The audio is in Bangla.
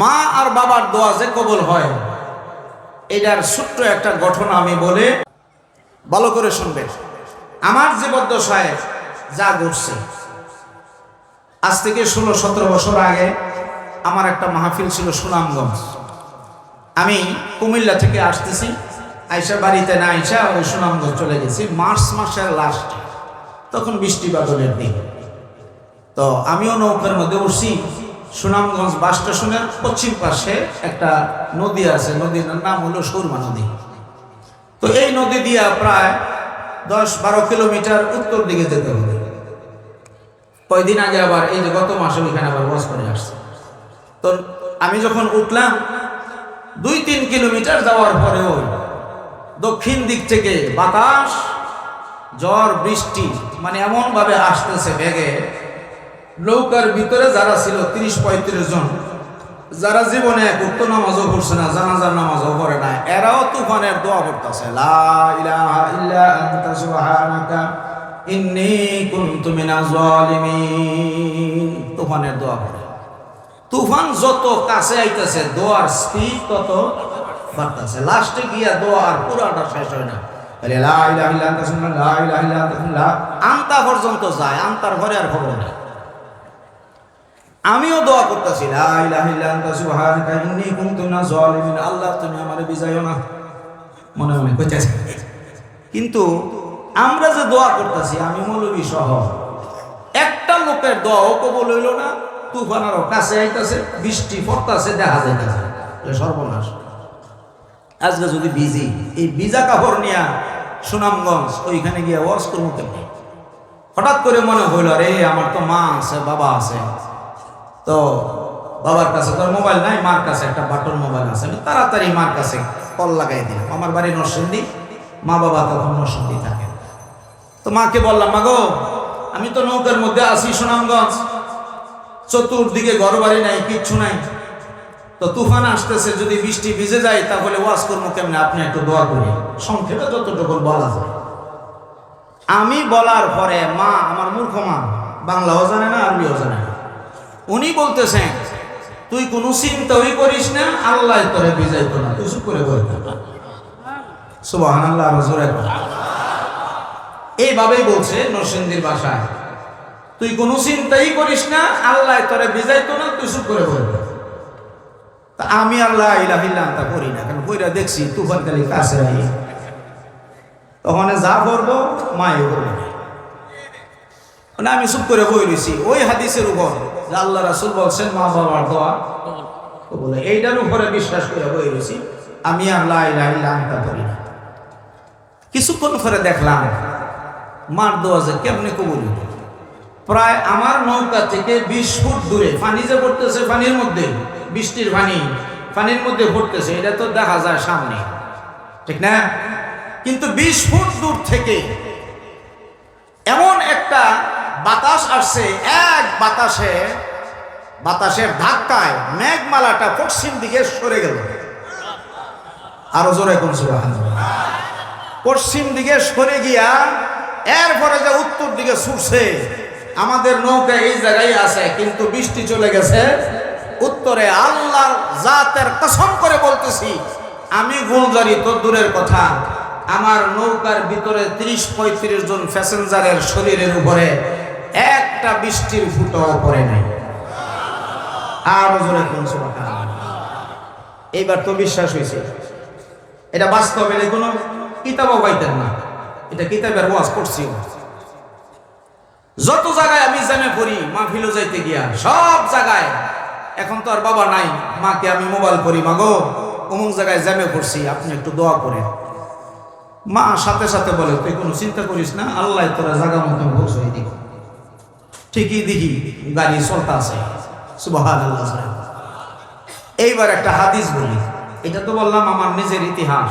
মা আর বাবার দোয়া যে কবল হয়, এটার ছোট্ট একটা গঠন আমি বলে ভালো করে শুনবেন। আমার জীবদ্দশায় যা ঘটছে, আজ থেকে ষোলো সতেরো বছর আগে আমার একটা মাহফিল ছিল সুনামগঞ্জ। আমি কুমিল্লা থেকে আসতেছি, আইসা বাড়িতে না আইসা ওই সুনামগঞ্জ চলে গেছি, মার্চ মাসের লাস্ট তখন বৃষ্টি বাদলের দিন। তো আমিও নৌকার মধ্যে উঠছি সুনামগঞ্জ বাস স্টেশনের পশ্চিম পাশে একটা নদী আছে, নদীর নাম হলো সুরমা নদী। তো এই নদী দিয়া প্রায় দশ বারো কিলোমিটার উত্তর দিকে যেতে হবে। কয়দিন আগে আবার এই যে গত মাসে ওইখানে আবার বস করে আসছে। তো আমি যখন উঠলাম, দুই তিন কিলোমিটার যাওয়ার পরেও দক্ষিণ দিক থেকে বাতাস ঝড় বৃষ্টি মানে এমনভাবে আসতেছে বেগে নৌকার ভিতরে যারা ছিল, তিরিশ, পঁয়ত্রিশ জন, যারা জীবনে এক উক্ত নামাজও পড়ছে না, জানাজার নামাজও পড়ে না এরাও তুফানের দোয়া করতেছে তুফানের দোয়া করে তুফান যত কাছে আইতেছে, দোয়ার স্পিড তত বাড়তেছে। লাস্টে গিয়া দোয়ার পুরাটা শেষ হয় না। আন্তা পর্যন্ত যায়, আন্তার ঘরে আর খবর নেই। আমিও দোয়া করতেছি আল্লাহ, তুমি আমারে বিজাইও না। মনে মনে কইতেছে। কিন্তু আমরা যে দোয়া করতেছি, আমি মৌলবী সহ, একটা লোকের দোয়াও কবল হইল না তুফান আরও কাছে আইতাছে, বৃষ্টি পড়তাছে, দেখা যাইতাছে। সর্বনাশ। আজকে যদি বিজি এই বিজা কাপড় নিয়া সুনামগঞ্জ, ওইখানে গিয়ে ওয়াজ কেমনি? হঠাৎ করে মনে হইল রে আমার তো মা আছে, বাবা আছে। তো বাবার কাছে তোর মোবাইল নাই, মার কাছে একটা বাটন মোবাইল আছে আমি তাড়াতাড়ি মার কাছে কল লাগাই দিলাম। আমার বাড়ি নরসিংদী, মা বাবা তখন নরসিংদী থাকে। তো মাকে বললাম মা গো আমি তো নৌকার মধ্যে আছি সুনামগঞ্জ। চতুর্দিকে ঘর বাড়ি নাই, কিচ্ছু নাই। তো তুফান আসতেছে, যদি বৃষ্টি ভিজে যায়, তাহলে ওয়াজ করব কেমনে? আপনি একটু দোয়া করি। সংক্ষেপে যতটুকু বলা যায়। আমি বলার পরে মা আমার মূর্খ মা, বাংলাও জানে না, আরবিও জানে না। উনি বলতেছেন, তুই কোনো চিন্তাই করিস না, আল্লাহ তোরে বিজাইতো না। তুই চুপ করে রসুর এইভাবেই বলছে নরসিংদীর ভাষায়। তুই কোনো চিন্তাই করিস না, আল্লাহ তোরে বিজাইতো না তুই চুপ করে বই তা আমি আল্লাহ ইলাহিল্লাহ তা করি না, কারণ কইরা দেখছি তুফান কালি কাছে তখন যা করব, মায়ে করব মানে আমি চুপ করে বই রয়েছি ওই হাদিসের উপর যে আল্লাহ রাসুল বলছেন, মা বাবার দোয়া। বলে, এইটার উপরে বিশ্বাস করে বই রয়েছি আমি আল্লাহ তা করি না। কিছুক্ষণ পরে দেখলাম, মার দোয়া যে কেমনে কবুল। প্রায় আমার নৌকা থেকে বিশ ফুট দূরে পানি যে পড়তেছে পানির মধ্যে, বৃষ্টির পানি পানির মধ্যে পড়তেছে, এটা তো দেখা যায় সামনে। ঠিক না? কিন্তু বিশ ফুট দূর থেকে এমন একটা বাতাস আসছে, এক বাতাসে, বাতাসের ধাক্কায় মেঘমালাটা পশ্চিম দিকে সরে গেল। আরও জোরে কোন পশ্চিম দিকে সরে গিয়া এরপরে যে উত্তর দিকে ছুটছে, আমাদের নৌকা এই জায়গায় আছে, কিন্তু বৃষ্টি চলে গেছে। উত্তরে আল্লাহর জাতের কসম করে বলতেছি, আমি গুলজারি তো দূরের কথা। আমার নৌকার ভিতরে ত্রিশ পঁয়ত্রিশ জন প্যাসেঞ্জারের শরীরের উপরে একটা বৃষ্টির ফুটাও পড়ে নাই। আর জোরে এইবার তো বিশ্বাস হয়েছে। এটা বাস্তবে কোনো কিতাবও পাইতেন না। এটা কিতাবের ওয়াজ করছি যত জায়গায় আমি জানে পড়ি, মাহফিলও যাইতে গিয়া, সব জায়গায়, এখন তো আর বাবা নাই, মাকে আমি মোবাইল করি, মাগো, অমুক জায়গায় জ্যামে পড়ছি, আপনি একটু দোয়া করেন। মা সাথে সাথে বলে, তুই কোনো চিন্তা করিস না, আল্লাহ তোরা জায়গা মতো পৌঁছাই দিব। ঠিকই দেখি গাড়ি চলতে আছে। এইবার একটা হাদিস বলি। এটা তো বললাম আমার নিজের ইতিহাস।